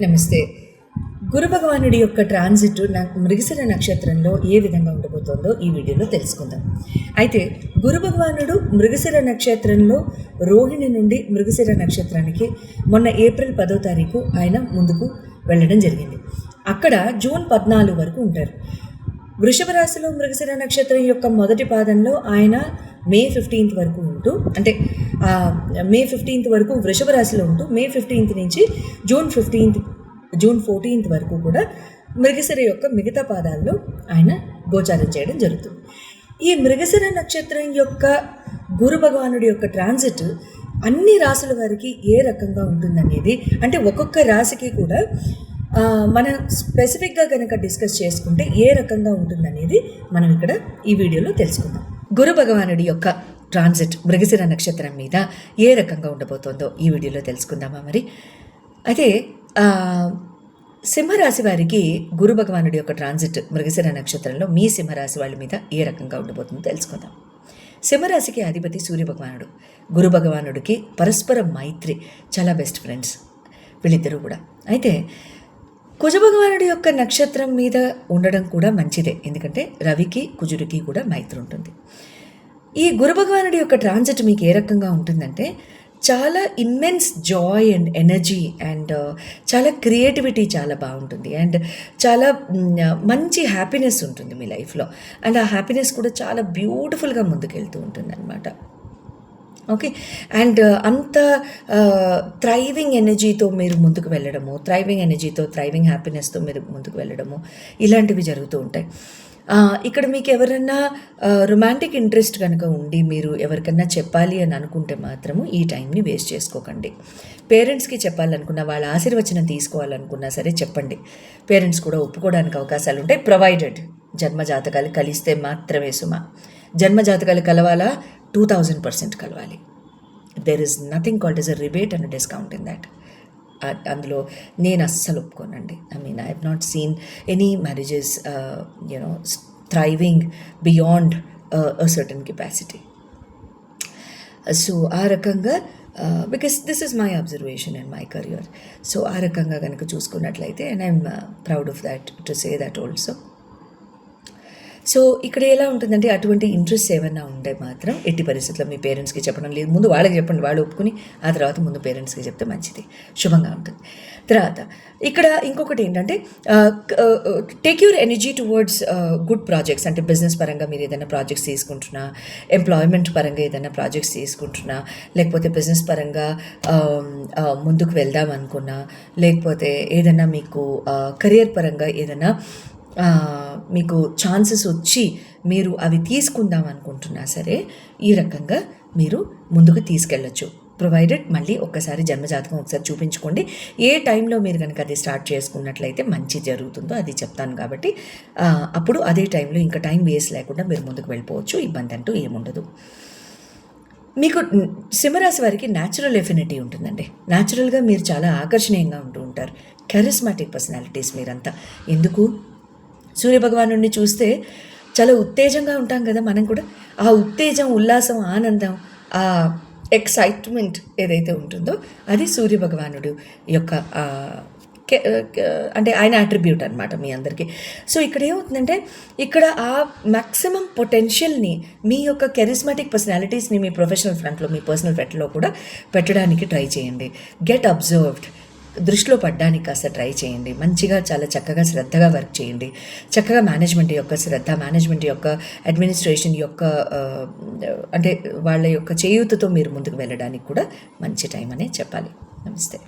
నమస్తే. గురు భగవానుడి యొక్క ట్రాన్సిట్ మృగశిర నక్షత్రంలో ఏ విధంగా ఉండబోతోందో ఈ వీడియోలో తెలుసుకుందాం. అయితే గురు భగవానుడు మృగశిర నక్షత్రంలో రోహిణి నుండి మృగశిర నక్షత్రానికి మొన్న ఏప్రిల్ పదో తారీఖు ఆయన ముందుకు వెళ్ళడం జరిగింది. అక్కడ జూన్ పద్నాలుగు వరకు ఉంటారు. వృషభ రాశిలో మృగశిర నక్షత్రం యొక్క మొదటి పాదంలో ఆయన మే ఫిఫ్టీన్త్ వరకు ఉంటూ అంటే మే ఫిఫ్టీన్త్ వరకు వృషభ రాశిలో ఉంటూ మే ఫిఫ్టీన్త్ నుంచి జూన్ ఫిఫ్టీన్త్ జూన్ ఫోర్టీన్త్ వరకు కూడా మృగశిర యొక్క మిగతా పాదాల్లో ఆయన గోచారం చేయడం జరుగుతుంది. ఈ మృగశిర నక్షత్రం యొక్క గురు భగవానుడి యొక్క ట్రాన్సిట్ అన్ని రాసుల వారికి ఏ రకంగా ఉంటుందనేది అంటే ఒక్కొక్క రాశికి కూడా మనం స్పెసిఫిక్గా కనుక డిస్కస్ చేసుకుంటే ఏ రకంగా ఉంటుందనేది మనం ఇక్కడ ఈ వీడియోలో తెలుసుకుందాం. గురు భగవానుడి యొక్క ట్రాన్సిట్ మృగశిర నక్షత్రం మీద ఏ రకంగా ఉండబోతోందో ఈ వీడియోలో తెలుసుకుందామా మరి? అయితే సింహరాశి వారికి గురు భగవానుడి యొక్క ట్రాన్సిట్ మృగశిర నక్షత్రంలో మీ సింహరాశి వాళ్ళ మీద ఏ రకంగా ఉండబోతుందో తెలుసుకుందాం. సింహరాశికి అధిపతి సూర్య భగవానుడు. గురు భగవానుడికి పరస్పర మైత్రి చాలా బెస్ట్ ఫ్రెండ్స్ వీళ్ళిద్దరూ కూడా. అయితే కుజభగవానుడి యొక్క నక్షత్రం మీద ఉండడం కూడా మంచిదే. ఎందుకంటే రవికి కుజుడికి కూడా మైత్రి ఉంటుంది. ఈ గురు భగవానుడి యొక్క ట్రాన్సిట్ మీకు ఏ రకంగా ఉంటుందంటే చాలా immense joy and energy and చాలా క్రియేటివిటీ చాలా బాగుంటుంది. అండ్ చాలా uh, మంచి హ్యాపీనెస్ ఉంటుంది మీ లైఫ్లో అండ్ ఆ హ్యాపీనెస్ కూడా చాలా బ్యూటిఫుల్గా ముందుకెళ్తూ ఉంటుంది అనమాట ఓకే అండ్ uh, అంత uh, థ్రైవింగ్ ఎనర్జీతో మీరు ముందుకు వెళ్ళడము థ్రైవింగ్ ఎనర్జీతో థ్రైవింగ్ హ్యాపీనెస్తో మీరు ముందుకు వెళ్ళడము ఇలాంటివి జరుగుతూ ఉంటాయి. ఇక్కడ మీకు ఎవరన్నా రొమాంటిక్ ఇంట్రెస్ట్ కనుక ఉండి మీరు ఎవరికన్నా చెప్పాలి అని అనుకుంటే మాత్రము ఈ టైంని వేస్ట్ చేసుకోకండి. పేరెంట్స్కి చెప్పాలనుకున్నా వాళ్ళ ఆశీర్వచనం తీసుకోవాలనుకున్నా సరే చెప్పండి. పేరెంట్స్ కూడా ఒప్పుకోవడానికి అవకాశాలు ఉంటాయి. ప్రొవైడెడ్ జన్మ జాతకాలు కలిస్తే మాత్రమే సుమా. జన్మ జాతకాలు కలవాలా? టూ థౌజండ్ పర్సెంట్ కలవాలి. There is nothing called is a rebate and discount in that అందులో నేను అస్సలు ఒప్పుకోనండి. I mean I have not seen any marriages you know thriving beyond a certain capacity so ఆ రకంగా because this is my observation and my career so ఆ రకంగా కనుక చూసుకున్నట్లయితే and I'm proud of that to say that also so ఇక్కడ ఎలా ఉంటుందంటే అటువంటి ఇంట్రెస్ట్ ఏమైనా ఉంటే మాత్రం ఎట్టి పరిస్థితుల్లో మీ పేరెంట్స్కి చెప్పడం లేదు. ముందు వాళ్ళకి చెప్పండి వాళ్ళు ఒప్పుకుని ఆ తర్వాత ముందు పేరెంట్స్కి చెప్తే మంచిది. శుభంగా ఉంటుంది. తర్వాత ఇక్కడ ఇంకొకటి ఏంటంటే take your energy towards good projects అంటే బిజినెస్ పరంగా మీరు ఏదైనా ప్రాజెక్ట్స్ తీసుకుంటున్నా ఎంప్లాయ్మెంట్ పరంగా ఏదైనా ప్రాజెక్ట్స్ తీసుకుంటున్నా లేకపోతే బిజినెస్ పరంగా ముందుకు వెళ్దాం అనుకున్నా లేకపోతే ఏదైనా మీకు కెరియర్ పరంగా ఏదైనా మీకు ఛాన్సెస్ వచ్చి మీరు అవి తీసుకుందాం అనుకుంటున్నా సరే ఈ రకంగా మీరు ముందుకు తీసుకెళ్ళొచ్చు. ప్రొవైడెడ్ మళ్ళీ ఒక్కసారి జన్మజాతకం ఒకసారి చూపించుకోండి. ఏ టైంలో మీరు కనుక అది స్టార్ట్ చేసుకున్నట్లయితే మంచి జరుగుతుందో అది చెప్తాను కాబట్టి అప్పుడు అదే టైంలో ఇంకా టైం వేస్ట్ లేకుండా మీరు ముందుకు వెళ్ళిపోవచ్చు. ఇబ్బంది అంటూ ఏముండదు. మీకు సింహరాశి వారికి న్యాచురల్ ఎఫినిటీ ఉంటుందండి. న్యాచురల్గా మీరు చాలా ఆకర్షణీయంగా ఉంటూ ఉంటారు. కెరిస్మాటిక్ పర్సనాలిటీస్ మీరంతా. ఎందుకు? సూర్యభగవాను చూస్తే చాలా ఉత్తేజంగా ఉంటాం కదా మనం కూడా. ఆ ఉత్తేజం ఉల్లాసం ఆనందం ఆ ఎక్సైట్మెంట్ ఏదైతే ఉంటుందో అది సూర్యభగవానుడు యొక్క అంటే ఆయన అట్రిబ్యూట్ అనమాట మీ అందరికీ. సో ఇక్కడ ఏమవుతుందంటే ఇక్కడ ఆ మ్యాక్సిమం పొటెన్షియల్ని మీ యొక్క కెరిస్మాటిక్ పర్సనాలిటీస్ని మీ ప్రొఫెషనల్ ఫ్రంట్లో మీ పర్సనల్ ఫ్రంట్లో కూడా పెట్టడానికి ట్రై చేయండి. గెట్ అబ్జర్వ్డ్ దృష్టిలో పడ్డానికి కాస్త ట్రై చేయండి. మంచిగా చాలా చక్కగా శ్రద్ధగా వర్క్ చేయండి. చక్కగా మేనేజ్మెంట్ యొక్క శ్రద్ధ మేనేజ్మెంట్ యొక్క అడ్మినిస్ట్రేషన్ యొక్క అంటే వాళ్ళ యొక్క చేయూతతో మీరు ముందుకు వెళ్ళడానికి కూడా మంచి టైం అనే చెప్పాలి. నమస్తే.